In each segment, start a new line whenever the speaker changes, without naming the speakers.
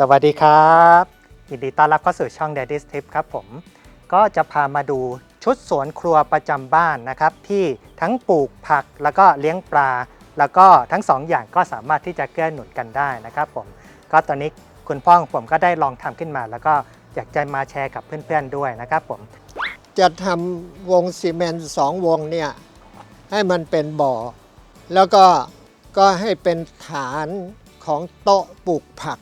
สวัสดีครับ ยินดีต้อนรับเข้าสู่ช่อง Daddy's Tip ครับผม ก็จะพามาดูชุดสวนครัวประจำบ้านนะครับ ที่ทั้งปลูกผักแล้วก็เลี้ยงปลา แล้วก็ทั้งสองอย่างก็สามารถที่จะเกื้อหนุนกันได้นะครับผม ก็ตอนนี้คุณพ่อของผมก็ได้ลองทำขึ้นมา แล้วก็อยากจะมาแชร์กับเพื่อนๆด้วยนะครับผม
จะทำวงซีเมนต์สองวงเนี่ยให้มันเป็นบ่อ แล้วก็ก็ให้เป็นฐานของโต๊ะปลูกผัก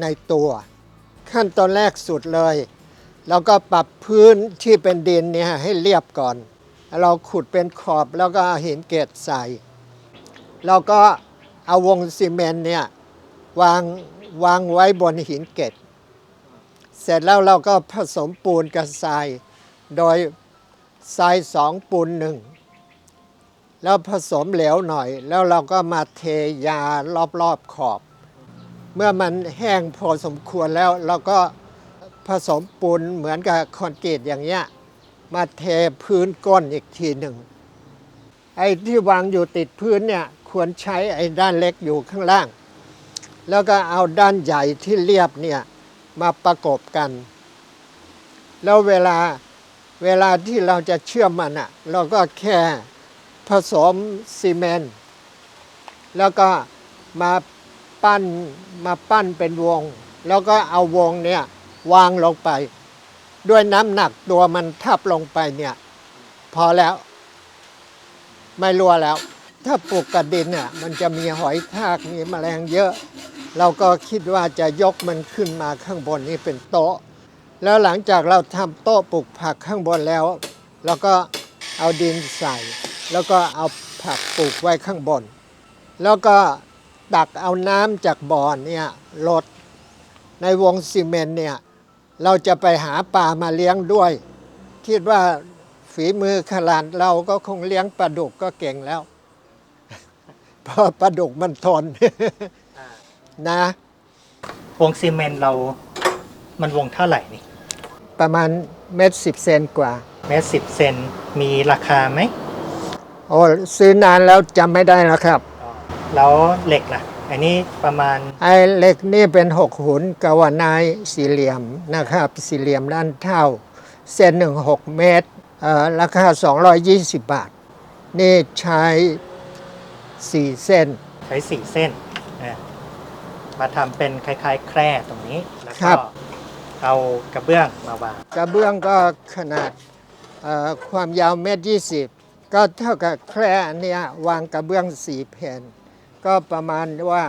ในตัว ขั้นตอนแรกสุดเลย เราก็ปรับพื้นที่เป็นดินเนี่ยให้เรียบก่อน เราขุดเป็นขอบแล้วก็หินเกล็ดใส่เราก็เอาวงซีเมนต์เนี่ยวางวางไว้บนหินเกล็ดเสร็จแล้วเราก็ผสมปูนกับทราย โดยทรายสองปูนหนึ่งแล้วผสมเหลวหน่อย แล้วเราก็มาเทยารอบๆขอบ เมื่อมันแห้งพอสมควรแล้วเราก็ผสมปูนเหมือนกับคอนกรีตอย่างเงี้ยมาเทพื้นก้นอีกทีหนึ่งไอ้ที่วางอยู่ติดพื้นเนี่ยควรใช้ไอ้ด้านเล็กอยู่ข้างล่าง แล้วก็เอาด้านใหญ่ที่เรียบเนี่ยมาประกบกัน แล้วเวลาเวลาที่เราจะเชื่อมมันอะเราก็แค่ผสมซีเมนต์แล้วก็มา ปั้นมาปั้นเป็นวง แล้วก็เอาวงเนี่ยวางลงไป ด้วยน้ำหนักตัวมันทับลงไปเนี่ย พอแล้ว ไม่รัวแล้ว ถ้าปลูกกระดินเนี่ยมันจะมีหอยทากมีแมลงเยอะ เราก็คิดว่าจะยกมันขึ้นมาข้างบนนี้เป็นโต๊ะ แล้วหลังจากเราทำโต๊ะปลูกผักข้างบนแล้วเราก็เอาดินใส่ แล้วก็เอาผักปลูกไว้ข้างบน แล้วก็ ตักเอาน้ำจากบ่อเนี่ยลดในวงซีเมนต์เนี่ยเราจะไปหาปลามาเลี้ยงด้วย คิดว่าฝีมือขลานเราก็คงเลี้ยงปลาดุกก็เก่งแล้ว เพราะปลาดุกมันทนนะ
วงซีเมนต์เรามันวงเท่าไหร่นี่
ประมาณเม็ดสิบเซนกว่า
เมตรสิบเซนมีราคาไหม
โอ้ซื้อนานแล้วจำไม่ได้แล้วครับ
แล้วเหล็กล่ะ อันนี้ประมาณ
ไอ้เหล็กนี่เป็นหกหุนกาวานายสี่เหลี่ยมนะครับ สี่เหลี่ยมด้านเท่า เส้นหนึ่งหกเมตรเอ่อราคา 220 บาท นี่ใช้สี่เส้น
ใช้สี่เส้นนะมาทำเป็นคล้ายๆ แคร่ตรงนี้ แล้ว
ครั
ก็
บ
เอากระเบื้องมาวาง
กระเบื้องก็ขนาดเอ่อความยาวเมตรยี่สิบก็เท่ากับแคร่อันเนี้ยวางกระเบื้องสี่แผ่น ก็ประมาณว่า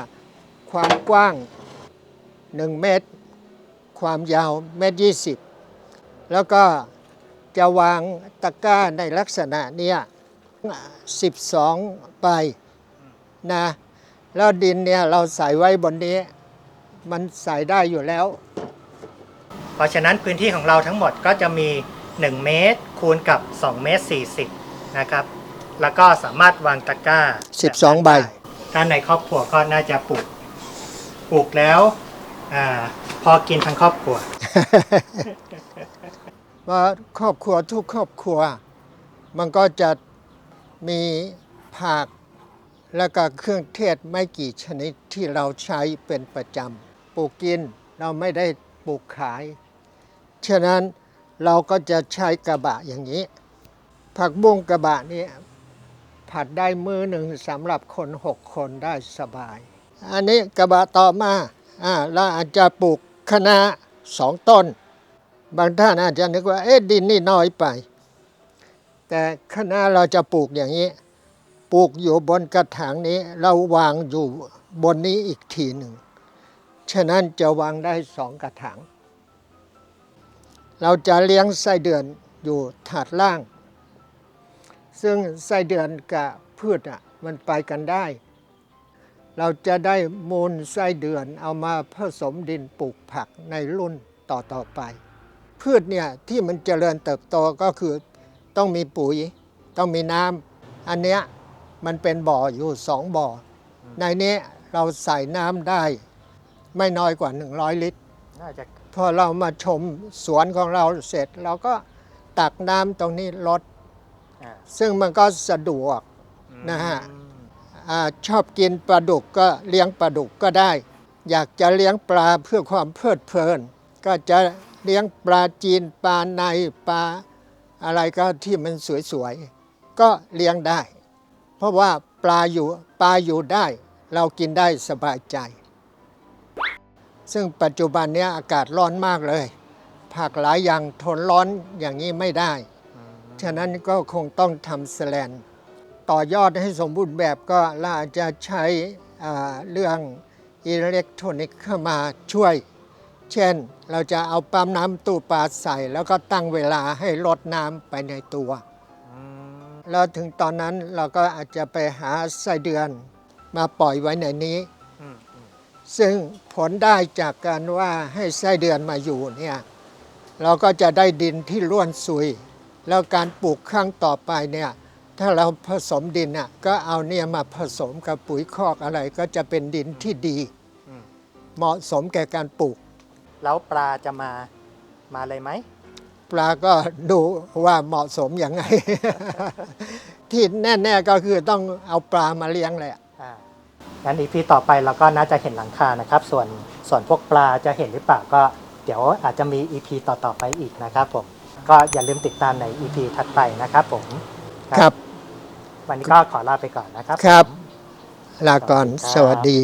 ความกว้าง 1 เมตร ความยาวเมตรยี่สิบแล้วก็จะวางตะกร้าในลักษณะเนี้ย12 ใบนะ แล้วดินเนี่ยเราใส่ไว้บนนี้ มันใส่ได้อยู่แล้ว
เพราะฉะนั้นพื้นที่ของเราทั้งหมดก็จะมี 1 เมตร คูณกับ 2 เมตร 40 นะครับ แล้วก็สามารถวางตะกร้า
12 ใบ
ได้ ถ้าในครอบครัวก็น่าจะปลูกปลูกแล้วอพอกินทั้งครอบครัว
ว่าครอบครัวทุกครอบครัว มันก็จะมีผักและก็เครื่องเทศไม่กี่ชนิดที่เราใช้เป็นประจำปลูกกินเราไม่ได้ปลูกขาย ฉะนั้นเราก็จะใช้กระบะอย่างนี้ ผักบุ้งกระบะนี้ ผัดได้มือหนึ่งสำหรับคนหกคนได้สบาย อันนี้กระบะต่อมาอ่าเราอาจจะปลูกคะน้าสองต้น บางท่านอาจจะนึกว่าเอ๊ะดินนี่น้อยไป แต่คะน้าเราจะปลูกอย่างนี้ ปลูกอยู่บนกระถางนี้ เราวางอยู่บนนี้อีกทีหนึ่ง ฉะนั้นจะวางได้สองกระถาง เราจะเลี้ยงไส้เดือนอยู่ถาดล่าง ซึ่งไส้เดือนกับพืชอะมันไปกันได้ เราจะได้มูลไส้เดือนเอามาผสมดินปลูกผักในรุ่นต่อต่อๆไป พืชเนี่ยที่มันเจริญเติบโตก็คือต้องมีปุ๋ย ต้องมีน้ำอันเนี้ยมันเป็นบ่ออยู่สองบ่อ ในนี้เราใส่น้ำได้ ไม่น้อยกว่า 100 ลิตร
น่าจะ
พอเรามาชมสวนของเราเสร็จ เราก็ตักน้ำตรงนี้ลด
อ่า
ซึ่งมันก็สะดวกนะฮะอาชอบกินปลาดุกก็เลี้ยงปลาดุกก็ได้ อยากจะเลี้ยงปลาเพื่อความเพลิดเพลิน ก็จะเลี้ยงปลาจีนปลาในปลาอะไรก็ที่มันสวยๆ ก็เลี้ยงได้ เพราะว่าปลาอยู่ปลาอยู่ได้ เรากินได้สบายใจ ซึ่งปัจจุบันเนี้ยอากาศร้อนมากเลย ผักหลายอย่างทนร้อนอย่างนี้ไม่ได้ ฉะนั้นก็คงต้องทำสแลนต่อยอดให้สมบูรณ์แบบก็เราอาจจะใช้เรื่องอิเล็กทรอนิกส์เข้ามาช่วย เช่นเราจะเอาปั๊มน้ำตู้ปลาใส่ แล้วก็ตั้งเวลาให้ลดน้ำไปในตัวแล้วถึงตอนนั้นเราก็อาจจะไปหาไส้เดือนมาปล่อยไว้ในนี้ ซึ่งผลได้จากการว่าให้ไส้เดือนมาอยู่เนี่ยเราก็จะได้ดินที่ร่วนซุย แล้วการปลูกครั้งต่อไปเนี่ยถ้าเราผสมดินน่ะก็เอาเนี่ยมาผสมกับปุ๋ยคอกอะไรก็จะเป็นดินที่ดี
อืม
เหมาะสมแก่การปลูก
แล้วปลาจะมามาเลยไหม
ปลาก็ดูว่าเหมาะสมยังไง ที่แน่ๆก็คือต้องเอาปลามาเลี้ยงแหละ
อ่างั้นอีพีต่อไปเราก็น่าจะเห็นหลังคานะครับ ส่วนส่วนพวกปลาจะเห็นหรือเปล่าก็ เดี๋ยวอาจจะมีอีพีต่อๆไปอีกนะครับผม ก็อย่าลืมติดตามในอีพีถัดไปนะครับผม
ครับ
วันนี้ก็ขอลาไปก่อนนะครับ
ครับ ลาก่อน
ครับ
สวัสดี